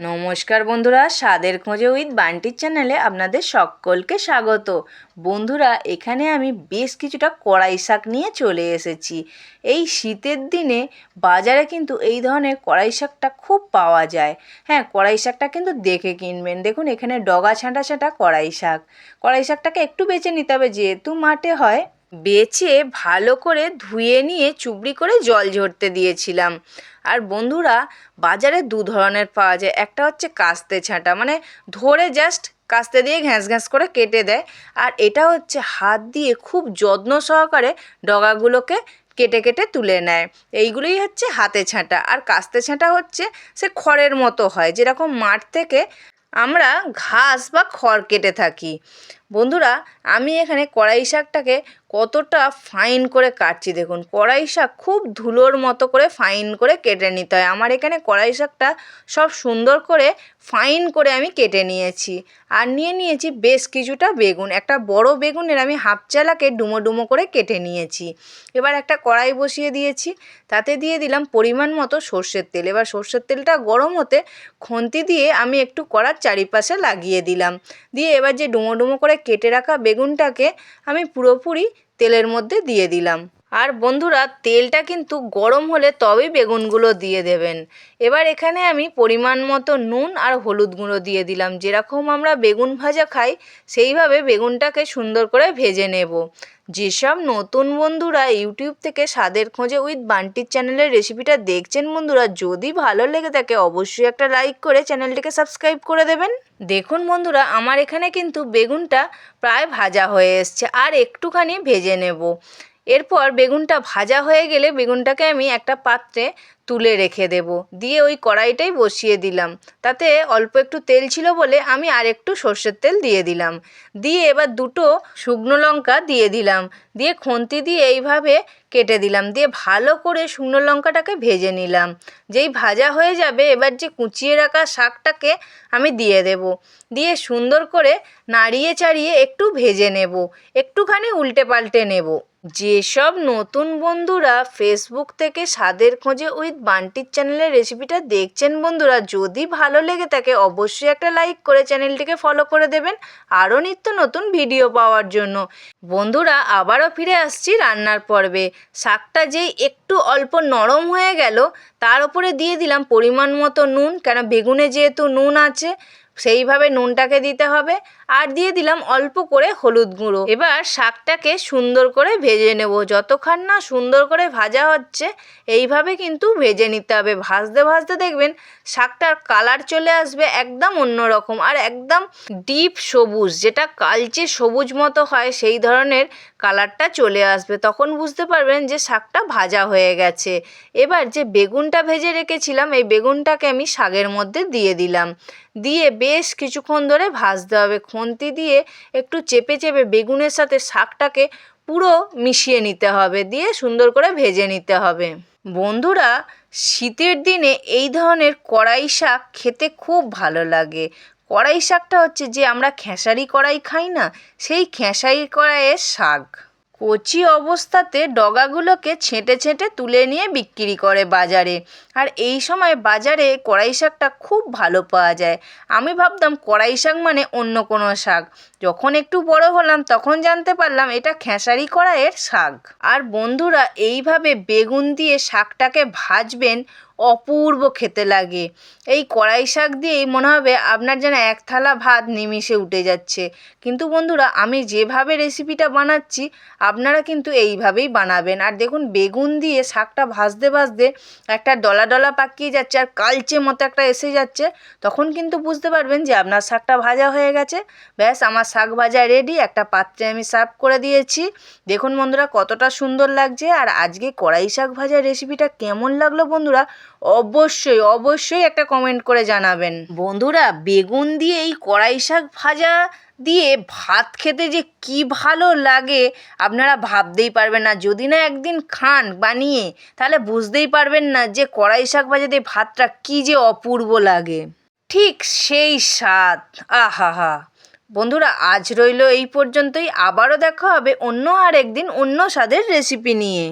নমস্কার বন্ধুরা, স্বাদের খোঁজে উইথ বান্টির চ্যানেলে আপনাদের সকলকে স্বাগত। বন্ধুরা, এখানে আমি বেশ কিছুটা কড়াই শাক নিয়ে চলে এসেছি। এই শীতের দিনে বাজারে কিন্তু এই ধরনের কড়াই শাকটা খুব পাওয়া যায়। হ্যাঁ কড়াই শাকটা কিন্তু দেখে কিনবেন। দেখুন, এখানে ডগা ছাঁটা ছাঁটা কড়াই শাক। কড়াই শাকটাকে একটু বেছে নিতে হবে, যেহেতু মাঠে হয় বেছে ভালো করে ধুয়ে নিয়ে চুবড়ি করে জল ঝরতে দিয়েছিলাম। আর বন্ধুরা, বাজারে দু ধরনের পাওয়া যায়। একটা হচ্ছে কাস্তে ছাঁটা মানে ধরে জাস্ট কাস্তে দিয়ে ঘ্যাঁস ঘ্যাঁস করে কেটে দেয়। আর এটা হচ্ছে হাত দিয়ে খুব যত্ন সহকারে ডগাগুলোকে কেটে কেটে তুলে নেয়। এইগুলোই হচ্ছে হাতে ছাঁটা। আর কাস্তে ছাঁটা হচ্ছে সে খড়ের মতো হয়। যেরকম মাঠ থেকে আমরা ঘাস বা খড় কেটে থাকি। বন্ধুরা, আমি এখানে কড়াই শাকটাকে কতটা ফাইন করে কাটছি দেখুন। কড়াই শাক খুব ধুলোর মতো করে ফাইন করে কেটে নিতে হয়। আমার এখানে কড়াই শাকটা সব সুন্দর করে ফাইন করে আমি কেটে নিয়েছি। আর নিয়ে নিয়েছি বেশ কিছুটা বেগুন। একটা বড় বেগুনের আমি হাফ চালাকে ডুমো ডুমো করে কেটে নিয়েছি। এবার একটা কড়াই বসিয়ে দিয়েছি। তাতে দিয়ে দিলাম পরিমাণ মতো সর্ষের তেল। এবার সর্ষের তেলটা গরম হতে খন্তি দিয়ে আমি একটু কড়ার চারিপাশে লাগিয়ে দিলাম। দিয়ে এবার যে ডুমো ডুমো করে কেটে রাখা বেগুনটাকে আমি পুরোপুরি তেলের মধ্যে দিয়ে দিলাম। আর বন্ধুরা, তেলটা কিন্তু গরম হলে তবেই বেগুনগুলো দিয়ে দেবেন। এবার এখানে আমি পরিমাণ মতো নুন আর হলুদ গুঁড়ো দিয়ে দিলাম। যেরকম আমরা বেগুন ভাজা খাই, সেইভাবে বেগুনটাকে সুন্দর করে ভেজে নেব। যেসব নতুন বন্ধুরা ইউটিউব থেকে স্বাদের খোঁজে উইথ বান্টির চ্যানেলের রেসিপিটা দেখছেন বন্ধুরা, যদি ভালো লেগে থাকে অবশ্যই একটা লাইক করে চ্যানেলটিকে সাবস্ক্রাইব করে দেবেন। দেখুন বন্ধুরা, আমার এখানে কিন্তু বেগুনটা প্রায় ভাজা হয়ে এসছে, আর একটুখানি ভেজে নেব। এরপর বেগুনটা ভাজা হয়ে গেলে বেগুনটাকে আমি একটা পাত্রে তুলে রেখে দেব। দিয়ে ওই কড়াইটাই বসিয়ে দিলাম। তাতে অল্প একটু তেল ছিল বলে আমি আর একটু সর্ষের তেল দিয়ে দিলাম। দিয়ে এবার দুটো শুকনো লঙ্কা দিয়ে দিলাম। দিয়ে খুন্তি দিয়ে এইভাবে কেটে দিলাম। দিয়ে ভালো করে শুকনো লঙ্কাটাকে ভেজে নিলাম। যেই ভাজা হয়ে যাবে, এবার যে কুচিয়ে রাখা শাকটাকে আমি দিয়ে দেব। দিয়ে সুন্দর করে নাড়িয়ে চাড়িয়ে একটু ভেজে নেব। একটুখানি উল্টে পাল্টে নেব। যেসব নতুন বন্ধুরা ফেসবুক থেকে স্বাদের খোঁজে উইথ বান্টির চ্যানেলের রেসিপিটা দেখছেন বন্ধুরা, যদি ভালো লেগে থাকে অবশ্যই একটা লাইক করে চ্যানেলটিকে ফলো করে দেবেন। আরও নিত্য নতুন ভিডিও পাওয়ার জন্য। বন্ধুরা আবারও ফিরে আসছি রান্নার পর্বে। শাকটা যেই একটু অল্প নরম হয়ে গেল, তার ওপরে দিয়ে দিলাম পরিমাণ মতো নুন, কেন বেগুনে যেহেতু নুন আছে সেইভাবে নুনটাকে দিতে হবে আর দিয়ে দিলাম অল্প করে হলুদ গুঁড়ো। এবার শাকটাকে সুন্দর করে ভেজে নেব। যতক্ষণ না সুন্দর করে ভাজা হচ্ছে, এইভাবে কিন্তু ভেজে নিতে হবে। ভাজতে ভাজতে দেখবেন শাকটার কালার চলে আসবে একদম অন্যরকম আর একদম ডিপ সবুজ, যেটা কালচে সবুজ মতো হয় সেই ধরনের কালারটা চলে আসবে। তখন বুঝতে পারবেন যে শাকটা ভাজা হয়ে গেছে। এবার যে বেগুনটা ভেজে রেখেছিলাম, এই বেগুনটাকে আমি শাকের মধ্যে দিয়ে দিলাম। দিয়ে বেশ কিছুক্ষণ ধরে ভাজতে হবে। খুন্তি দিয়ে একটু চেপে চেপে বেগুনের সাথে শাকটাকে পুরো মিশিয়ে নিতে হবে, দিয়ে সুন্দর করে ভেজে নিতে হবে। বন্ধুরা, শীতের দিনে এই ধরনের কড়াই শাক খেতে খুব ভালো লাগে। কড়াই শাকটা হচ্ছে যে আমরা খেসারি কড়াই খাই না, সেই খেসারি কড়াইয়ের শাক। কচি অবস্থাতে ডগাগুলোকে ছেঁটে ছেঁটে তুলে নিয়ে বিক্রি করে বাজারে। আর এই সময় বাজারে কড়াই শাকটা খুব ভালো পাওয়া যায়। আমি ভাবতাম কড়াই শাক মানে অন্য কোনো শাক। যখন একটু বড় হলাম তখন জানতে পারলাম এটা খেসারি কড়াইয়ের শাক। আর বন্ধুরা, এইভাবে বেগুন দিয়ে শাকটাকে ভাজবেন অপূর্ব খেতে লাগে। এই কড়াই শাক দিয়েই মনে হবে আপনার যেন এক থালা ভাত নিমিষে উঠে যাচ্ছে। কিন্তু বন্ধুরা, আমি যেভাবে রেসিপিটা বানাচ্ছি, আপনারা কিন্তু এইভাবেই বানাবেন। আর দেখুন, বেগুন দিয়ে শাকটা ভাজতে ভাজতে একটা ডলা ডলা পাকিয়ে যাচ্ছে আর কালচে মতো একটা এসে যাচ্ছে। তখন কিন্তু বুঝতে পারবেন যে আপনার শাকটা ভাজা হয়ে গেছে। ব্যাস, আমার শাক ভাজা রেডি একটা পাত্রে আমি সার্ভ করে দিয়েছি। দেখুন বন্ধুরা, কতটা সুন্দর লাগছে। আর আজকে কড়াই শাক ভাজার রেসিপিটা কেমন লাগল বন্ধুরা? অবশ্যই অবশ্যই একটা কমেন্ট করে জানাবেন। বন্ধুরা, বেগুন দিয়ে এই কড়াই শাক ভাজা দিয়ে ভাত খেতে যে কি ভালো লাগে, আপনারা ভাবতেই পারবেন না। যদি না একদিন খান বানিয়ে, তাহলে বুঝতেই পারবেন না যে কড়াই শাক ভাজা দিয়ে ভাতটা কী যে অপূর্ব লাগে। ঠিক সেই স্বাদ আহা হা বন্ধুরা, আজ রইল এই পর্যন্তই। আবারও দেখা হবে অন্য আর একদিন অন্য স্বাদের রেসিপি নিয়ে।